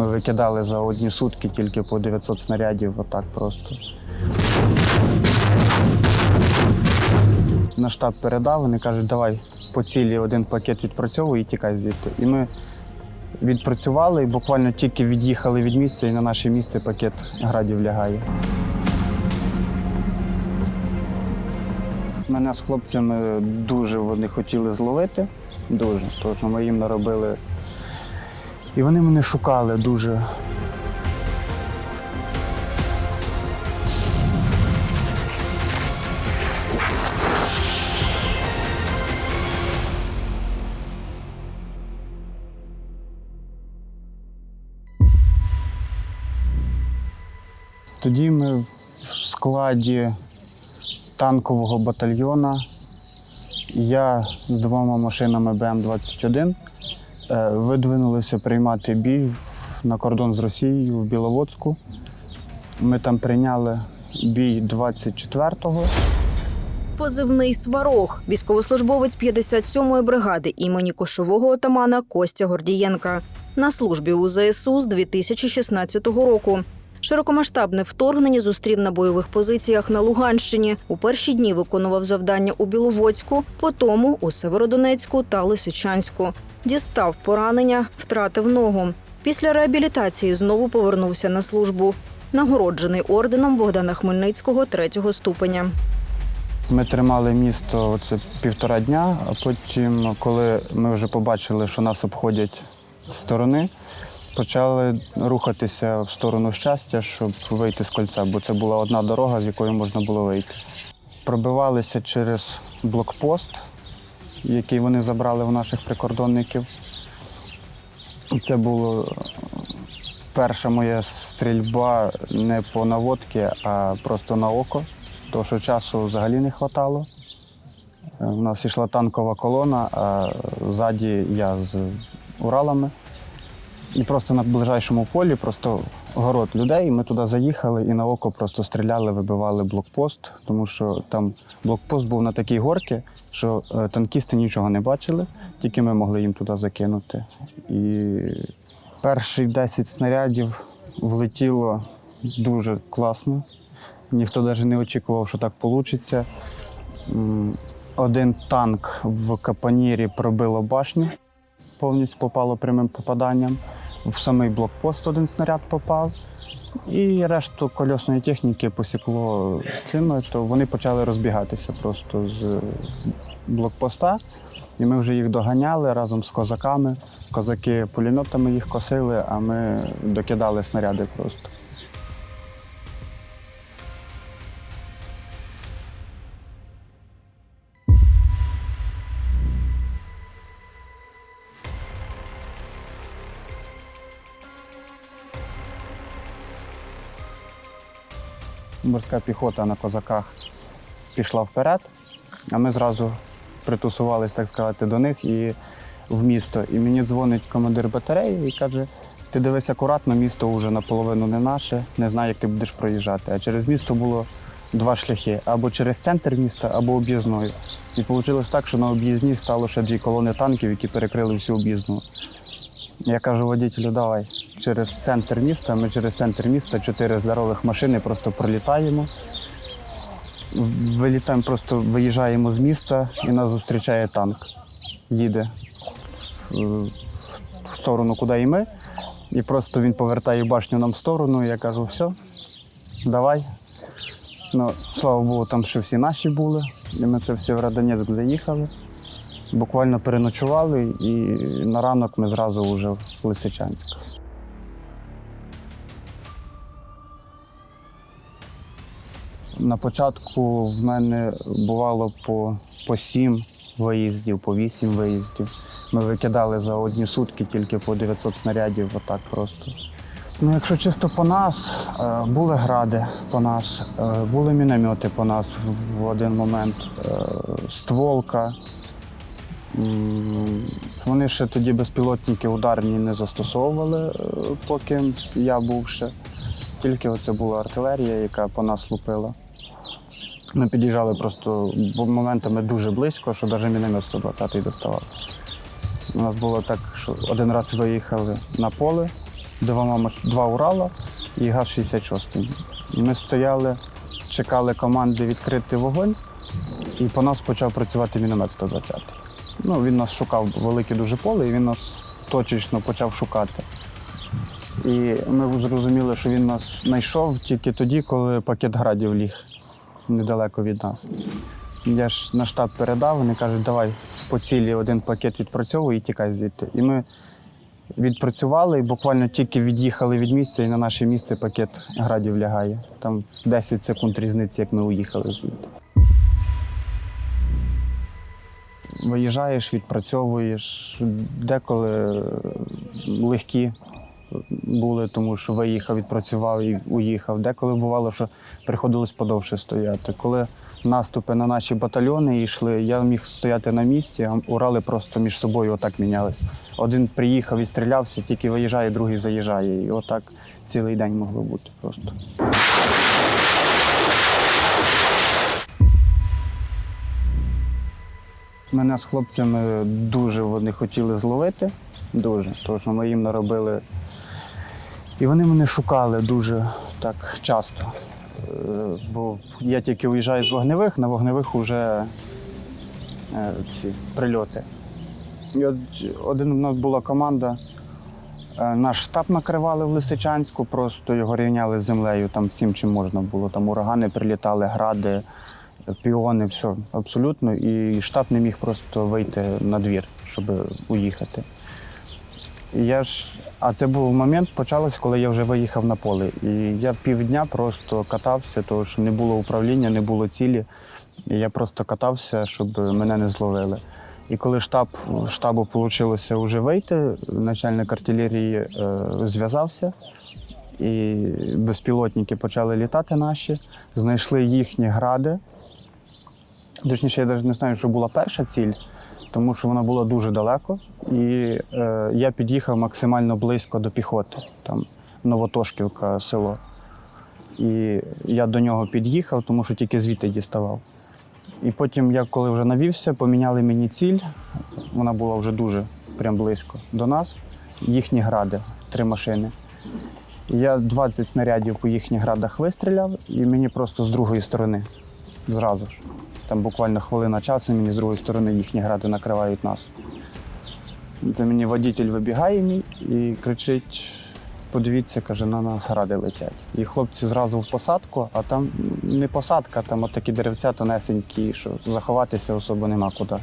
Ми викидали за одні сутки тільки по 900 снарядів, отак просто. На штаб передав, вони кажуть, давай по цілі один пакет відпрацьовуй і тікай звідти. І ми відпрацювали і буквально тільки від'їхали від місця, і на наше місце пакет градів лягає. Мене з хлопцями дуже вони хотіли зловити. Дуже. Тому що ми їм наробили. І вони мене шукали дуже. Тоді ми в складі танкового батальйона. Я з двома машинами БМ-21 е, видвинулися приймати бій на кордон з Росією в Біловодську. Ми там прийняли бій 24-го. Позивний сварог, військовослужбовець 57-ї бригади імені кошового отамана Костя Гордієнка. На службі у ЗСУ з 2016 року. Широкомасштабне вторгнення зустрів на бойових позиціях на Луганщині. У перші дні виконував завдання у Біловодську, потім у Северодонецьку та Лисичанську. Дістав поранення, втратив ногу. Після реабілітації знову повернувся на службу. Нагороджений орденом Богдана Хмельницького третього ступеня. Ми тримали місто оце півтора дня, а потім, коли ми вже побачили, що нас обходять сторони, почали рухатися в сторону щастя, щоб вийти з кольця, бо це була одна дорога, з якої можна було вийти. Пробивалися через блокпост, який вони забрали у наших прикордонників. Це було перша моя стрільба не по наводці, а просто на око, тому що часу взагалі не вистачало. У нас йшла танкова колона, а ззаді я з Уралами. І просто на ближайшому полі, просто город людей. Ми туди заїхали і на око просто стріляли, вибивали блокпост, тому що там блокпост був на такій горці, що е, танкісти нічого не бачили, тільки ми могли їм туди закинути. І перші 10 снарядів влетіло дуже класно. Ніхто навіть не очікував, що так вийде. Один танк в капонірі пробило башню, повністю попало прямим попаданням. В самий блокпост один снаряд попав, і решту кольосної техніки посікло цими, то вони почали розбігатися просто з блокпоста. І ми вже їх доганяли разом з козаками. Козаки пулеметами їх косили, а ми докидали снаряди просто. Морська піхота на козаках пішла вперед, а ми зразу притусувались, так сказати, до них і в місто. І мені дзвонить командир батареї і каже: ти дивись акуратно, місто вже наполовину не наше, не знаю, як ти будеш проїжджати. А через місто було два шляхи: або через центр міста, або об'їзною. І вийшло так, що на об'їзній стало ще дві колони танків, які перекрили всю об'їзну. Я кажу водителю, давай через центр міста. Ми через центр міста чотири здорових машини просто пролітаємо. Вилітаємо, просто виїжджаємо з міста і нас зустрічає танк. Їде в, сторону, куди і ми. І просто він повертає башню нам в сторону. І я кажу, все, давай. Ну, слава Богу, там ще всі наші були. І ми це все в Радонецьк заїхали. Буквально переночували, і на ранок ми зразу вже в Лисичанськ. На початку в мене бувало по, по сім виїздів, по вісім виїздів. Ми викидали за одні сутки тільки по 900 снарядів, отак просто. Ну, якщо чисто по нас, е, були гради по нас, е, були міномети по нас в- один момент, е, стволка. Вони ще тоді безпілотники ударні не застосовували, е, поки я був ще. Тільки оце була артилерія, яка по нас лупила. Ми під'їжджали просто моментами дуже близько, що навіть міномет 120-й доставав. У нас було так, що один раз виїхали на поле, маш- два Урала і ГАЗ-66. І ми стояли, чекали команди відкрити вогонь, і по нас почав працювати міномет 120. Ну, він нас шукав велике дуже поле, і він нас точечно почав шукати. І ми зрозуміли, що він нас знайшов тільки тоді, коли пакет градів ліг недалеко від нас. Я ж на штаб передав, вони кажуть, давай по цілі один пакет відпрацьовуй і тікай звідти. І ми відпрацювали і буквально тільки від'їхали від місця, і на наше місце пакет градів лягає. Там 10 секунд різниці, як ми уїхали звідти. Виїжджаєш, відпрацьовуєш. Деколи легкі були, тому що виїхав, відпрацював і уїхав. Деколи бувало, що приходилось подовше стояти. Коли наступи на наші батальйони йшли, я міг стояти на місці, а Урали просто між собою отак мінялись. Один приїхав і стрілявся, тільки виїжджає, другий заїжджає. І отак цілий день могло бути просто. Мене з хлопцями дуже вони хотіли зловити, дуже, тому що ми їм наробили. І вони мене шукали дуже так часто. Е, Бо я тільки уїжджаю з вогневих, на вогневих вже е, ці прильоти. І от один у нас була команда. е, Наш штаб накривали в Лисичанську, просто його рівняли з землею там всім, чим можна було. Там урагани прилітали, гради, піони, все абсолютно. І штаб не міг просто вийти на двір, щоб уїхати. Я ж, а це був момент, почалось, коли я вже виїхав на поле. І я півдня просто катався, тому що не було управління, не було цілі. І я просто катався, щоб мене не зловили. І коли штаб, штабу вийшло вже вийти, начальник артилерії е, зв'язався, і безпілотники почали літати наші, знайшли їхні гради. Точніше, я навіть не знаю, що була перша ціль, тому що вона була дуже далеко. І е, я під'їхав максимально близько до піхоти, там Новотошківка, село. І я до нього під'їхав, тому що тільки звідти діставав. І потім, я коли вже навівся, поміняли мені ціль. Вона була вже дуже прям близько до нас. Їхні гради, три машини. Я 20 снарядів по їхніх градах вистріляв, і мені просто з другої сторони зразу ж. Там буквально хвилина часу, мені з другої сторони їхні гради накривають нас. Це мені водитель вибігає мій і кричить: подивіться, каже, на нас гради летять. І хлопці зразу в посадку, а там не посадка, там от такі деревця тонесенькі, що заховатися особо нема куди.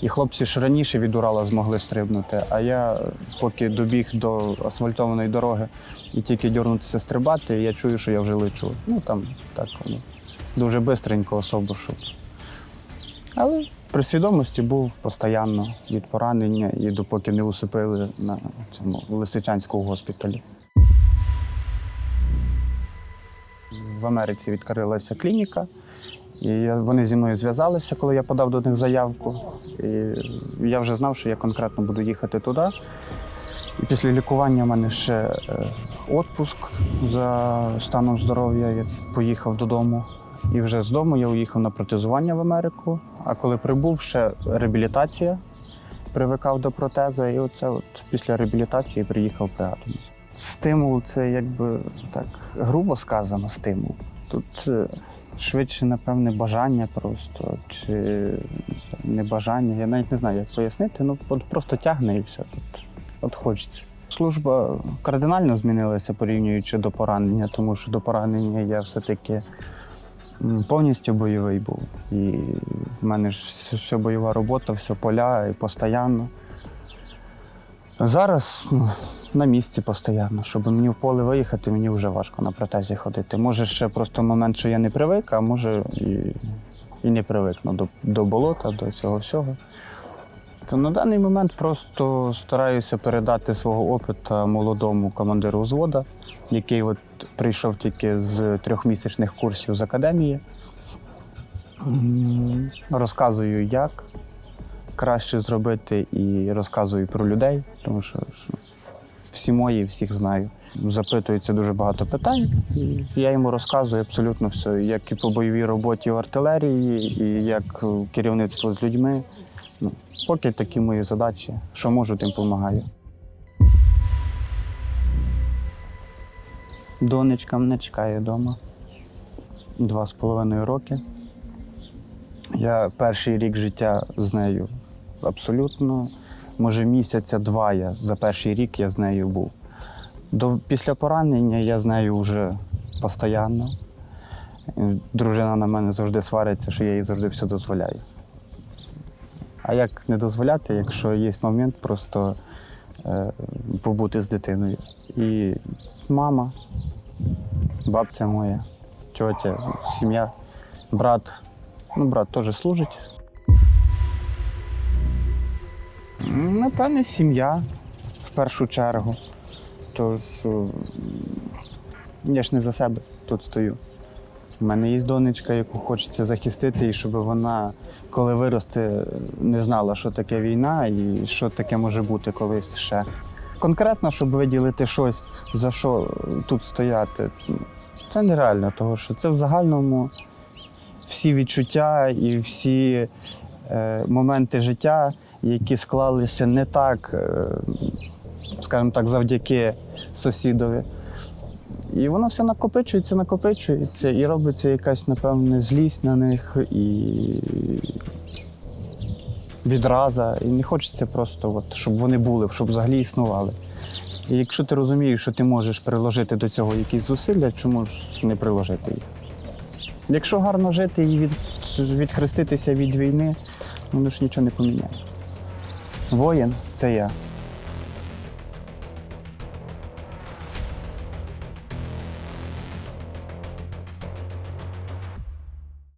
І хлопці ж раніше від Урала змогли стрибнути, а я поки добіг до асфальтованої дороги і тільки дьорнутися стрибати, я чую, що я вже лечу. Ну там так воно дуже бистренько особо, щоб. Але при свідомості був постійно від поранення і допоки не усипили на цьому Лисичанському госпіталі. В Америці відкрилася клініка, і вони зі мною зв'язалися, коли я подав до них заявку. І я вже знав, що я конкретно буду їхати туди. І після лікування в мене ще е, отпуск за станом здоров'я. Я поїхав додому. І вже з дому я уїхав на протезування в Америку. А коли прибув, ще реабілітація, привикав до протеза. І оце от після реабілітації приїхав бригаду. Стимул це якби так грубо сказано, стимул. Тут е, швидше, напевне, бажання просто, чи не бажання. Я навіть не знаю, як пояснити. Ну, от просто тягне і все. От, от хочеться. Служба кардинально змінилася порівнюючи до поранення, тому що до поранення я все-таки повністю бойовий був. І в мене ж вс- все бойова робота, все поля і постійно. Зараз ну, на місці постійно. Щоб мені в поле виїхати, мені вже важко на протезі ходити. Може, ще просто момент, що я не привик, а може і, і не привикну до, до болота, до цього всього. То на даний момент просто стараюся передати свого опиту молодому командиру взвода, який от прийшов тільки з трьохмісячних курсів з академії. Розказую, як краще зробити, і розказую про людей, тому що всі мої, всіх знаю. Запитується дуже багато питань, і я йому розказую абсолютно все, як і по бойовій роботі в артилерії, і як керівництво з людьми. Ну, поки такі мої задачі, що можу, тим допомагаю. Донечка мене чекає вдома. Два з половиною роки. Я перший рік життя з нею абсолютно. Може, місяця два я за перший рік я з нею був. До, після поранення я з нею вже постійно. Е, Дружина на мене завжди свариться, що я їй завжди все дозволяю. А як не дозволяти, якщо є момент просто побути з дитиною? І мама, бабця моя, тьотя, сім'я, брат. Ну, брат теж служить. Напевне, сім'я в першу чергу. Тож е, я ж не за себе тут стою. У мене є донечка, яку хочеться захистити, і щоб вона, коли виросте, не знала, що таке війна і що таке може бути колись ще. Конкретно, щоб виділити щось, за що тут стояти, це нереально, тому що це в загальному всі відчуття і всі е, моменти життя, які склалися не так, е, скажімо так, завдяки сусідові. І воно все накопичується, накопичується, і робиться якась, напевне, злість на них і відраза. І не хочеться просто, от, щоб вони були, щоб взагалі існували. І якщо ти розумієш, що ти можеш приложити до цього якісь зусилля, чому ж не приложити їх? Якщо гарно жити і від, відхреститися від війни, воно ж нічого не поміняє. Воїн це я.